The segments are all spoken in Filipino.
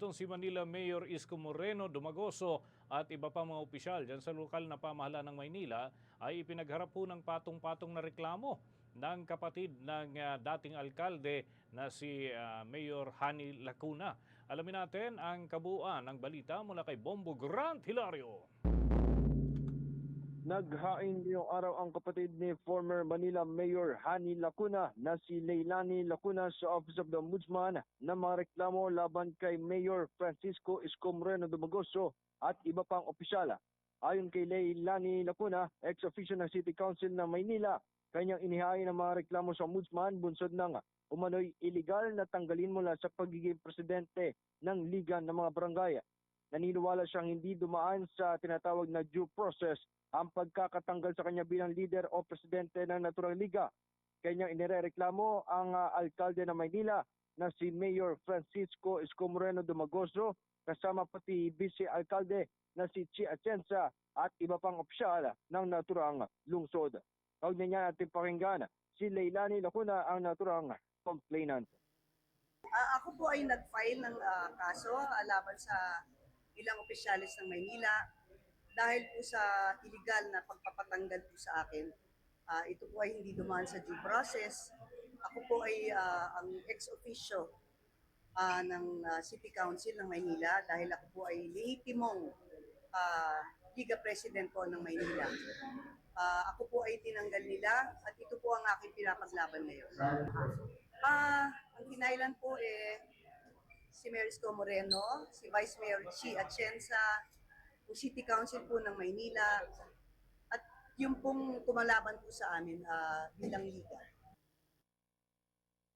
Itong si Manila Mayor Isko Moreno Dumagoso at iba pang mga opisyal dyan sa lokal na pamahalaan ng Maynila ay ipinagharap po ng patong-patong na reklamo ng kapatid ng ah, dating alkalde na si ah, Mayor Hani Lacuna. Alamin natin ang kabuuan ng balita mula kay Bombo Grant Hilario. Naghain ngayong araw ang kapatid ni former Manila Mayor Hani Lacuna na si Leilani Lacuna sa Office of the Ombudsman na mga reklamo laban kay Mayor Francisco Isko Moreno Dumagoso at iba pang opisyala. Ayon kay Leilani Lacuna, ex-official ng City Council ng Maynila, kanyang inihain ang mga reklamo sa Ombudsman bunsod ng umano'y illegal na tanggalin mula sa pagiging presidente ng Liga ng mga Barangay. Naniniwala siyang hindi dumaan sa tinatawag na due process ang pagkakatanggal sa kanya bilang leader o presidente ng Natural Liga. Kanyang inirereklamo ang ah, alkalde ng Maynila na si Mayor Francisco Isko Moreno Dumagoso kasama pati vice-alkalde na si Chi Atienza at iba pang opisyal ng naturang lungsod. Kaugnay niya natin pakinggan si Leilani Lacuna ang naturang complainant. Ah, ako po ay nag-file ng ah, kaso laban sa ilang opisyalis ng Maynila dahil po sa illegal na pagpapatanggal po sa akin. Ah, ito po ay hindi dumaan sa due process. Ako po ay ah, ang ex-officio ah, ng ah, City Council ng Maynila dahil ako po ay lehitimong ah, Liga President po ng Maynila. Ah, ako po ay tinanggal nila at ito po ang aking pinapaglaban ngayon. Ah, ang kinailan po eh si Mayor Isko Moreno, si Vice Mayor Chi Atienza, yung City Council po ng Maynila, at yung pong kumalaban po sa amin ah, bilang liga.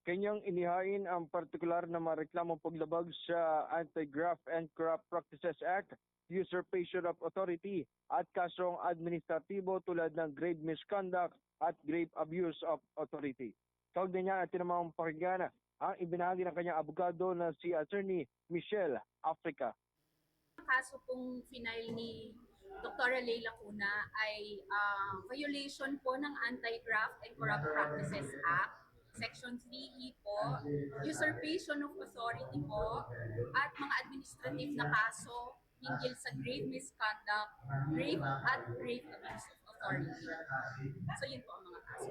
Kanyang inihain ang partikular na mga reklamong paglabag sa Anti-Graft and Corrupt Practices Act, Usurpation of Authority at kasong administratibo tulad ng grave misconduct at grave abuse of authority. Kaugnay niya at tinamang pakinggan ang ibinahagi ng kanyang abogado na si Attorney Michelle Africa. Ang kaso pong final ni Dr. Leila Cuna ay ah, violation po ng Anti-Graft and Corrupt Practices Act, Section 3E po, usurpation of authority po, at mga administrative na kaso hinggil sa grave misconduct, grave at grave abuse of authority. So yun po ang mga kaso.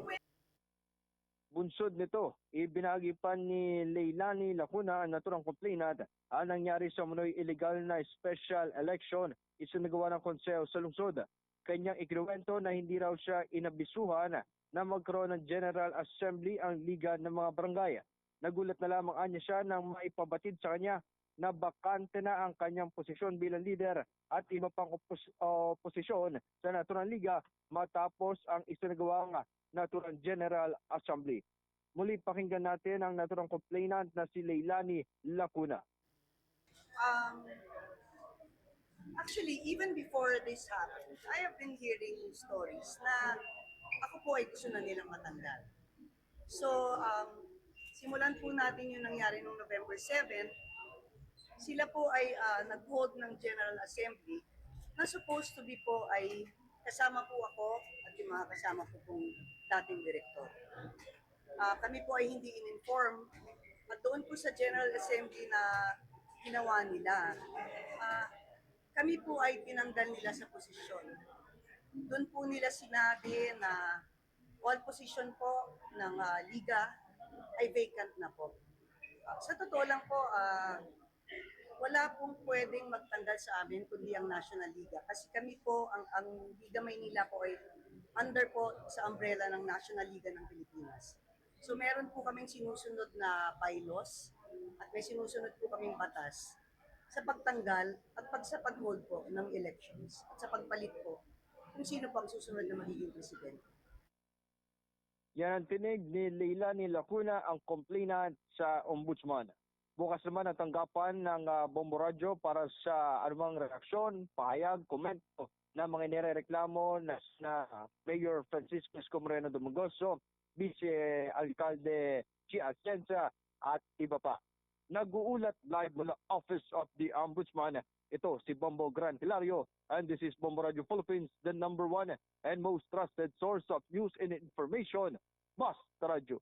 Bunsod nito, ibinahagi pa ni Leilani Lacuna ang naturang complainant ang nangyari sa munoy illegal na special election isinagawa ng konseho sa lungsod. Kanyang ikinuwento na hindi raw siya inabisuhan na magkaroon ng General Assembly ang Liga ng mga Barangay. Nagulat na lamang anya siya nang maipabatid sa kanya na bakante na ang kanyang posisyon bilang leader at iba pang opos- oposisyon sa Natural Liga matapos ang isinagawang Natural General Assembly. Muli pakinggan natin ang naturang complainant na si Leilani Lacuna. Um, actually, even before this happened, I have been hearing stories na ako po ay gusto na nilang matanggal. So, um, simulan po natin yung nangyari noong November 7. Sila po ay ah, nag-hold ng General Assembly na supposed to be po ay kasama po ako at yung mga kasama ko pong dating direktor. Ah, kami po ay hindi in-inform at doon po sa General Assembly na ginawa nila, ah, kami po ay tinanggal nila sa posisyon. Doon po nila sinabi na all position po ng ah, liga ay vacant na po. Ah, sa totoo lang po, ah, wala pong pwedeng magtanggal sa amin kundi ang National Liga. Kasi kami po, ang, ang Liga Maynila po ay under po sa umbrella ng National Liga ng Pilipinas. So meron po kaming sinusunod na bylaws at may sinusunod po kaming batas sa pagtanggal at pag sa pag-hold po ng elections at sa pagpalit po kung sino po ang susunod na magiging presidente. Yan ang tinig ni Leilani Lacuna ang complainant sa ombudsman. Bukas naman ang tanggapan ng uh, Bombo Radio para sa anumang reaksyon, pahayag, komento na mga nirereklamo na, na Mayor Francisco Esco Moreno Dumagoso, Vice Alcalde Chi Atienza at iba pa. Nag-uulat live mula Office of the Ombudsman. Ito si Bombo Gran Hilario and this is Bombo Radio Philippines, the number one and most trusted source of news and information. Basta Radio.